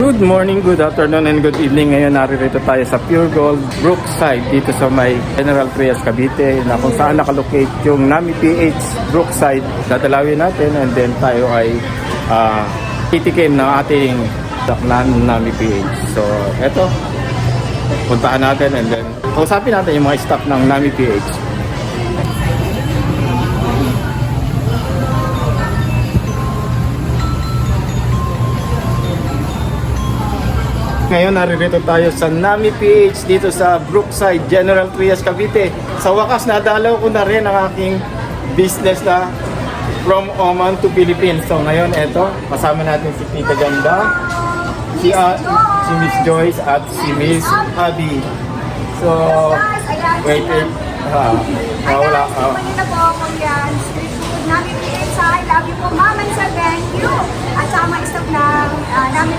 Good morning, good afternoon, and good evening. Ngayon naririto tayo sa Pure Gold Brookside dito sa may General Trias Cavite na kung saan nakalocate yung Nami PH Brookside. Dadalawin natin and then tayo ay uh, titikim ng ating daklan Nami PH. So, eto, puntaan natin and then kausapin natin yung mga staff ng Nami PH. Ngayon naririto tayo sa Nami PH dito sa Brookside, General Trias, Cavite. Sa wakas nadalaw ko na rin ang aking business na from Oman to Philippines. So ngayon eto, kasama natin si Tita Ganda, si, ah, si Miss Joyce at si Miss Abby. So, wait, wait. Ah, ah, wala. food namin pizza. I love you po, and sa thank you. At sa mga stock ng uh, namin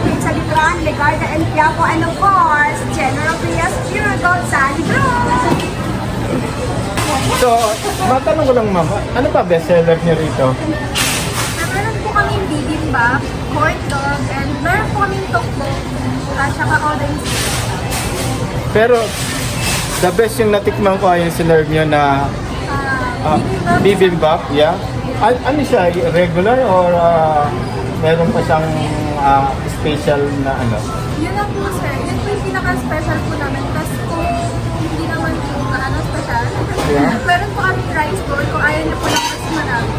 Libran, Legarda and Quiapo, and of course, General Prias Pure Gold Sally. So, matanong ko lang ma'am, ano pa bestseller niyo rito? Meron po kami bibimbap, hot dog, and meron po kami tokbo. At saka orange. Pero, the best yung natikman ko ay yung sinerve niyo na Uh, bibimbap, yeah. An ano siya, regular or ah, meron pa siyang ah, special na ano? Yun lang po sir. Yun po yung pinaka-special po namin. Tapos kung hindi naman po ano special, Yeah. meron po kami rice bowl kung ayaw niyo po lang mas marami.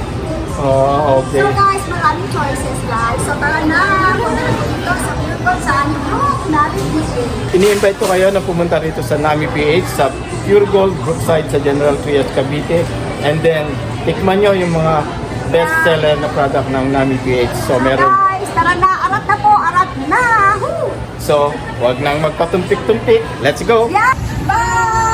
Oh, okay. So guys, maraming choices guys. So tara na, punta na po dito sa Purple Sun Group natin dito. Ini-invite ko kayo na pumunta rito sa Nami PH sa Pure Gold Brookside sa General Trias Cavite. And then, tikman nyo yung mga best seller na product ng Nami PH. So, meron. Guys, tara na, arat na po, arat na! Woo! So, wag nang magpatumpik-tumpik. Let's go! Yeah! Bye!